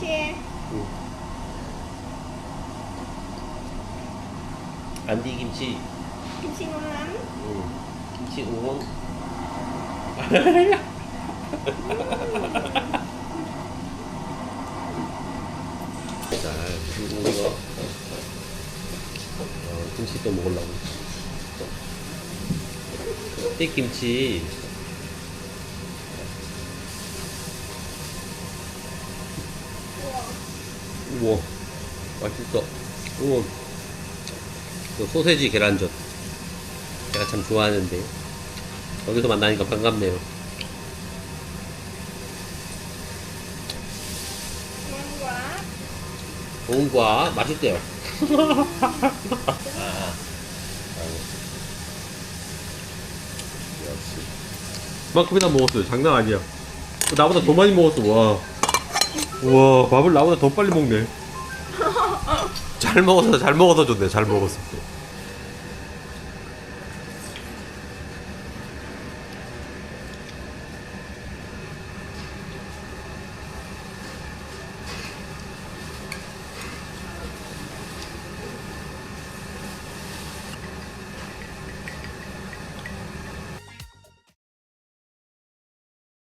Chè ừ. ăn đi kim chi Kim chi ngon lắm ừ. kim chi uống 자 그리고 이거 어, 김치 또 먹으려고 띠김치. 우와 맛있어. 우와. 또 소세지 계란젓. 제가 참 좋아하는데. 여기서 만나니까 반갑네요. quá 좋은 과 맛있대요. 그 만큼이나 먹었어요. 장난 아니야. 나보다 더 많이 먹었어. 와. 우와 밥을 나보다 더 빨리 먹네. 잘 먹어서 잘 먹어서 좋네. 잘 먹었어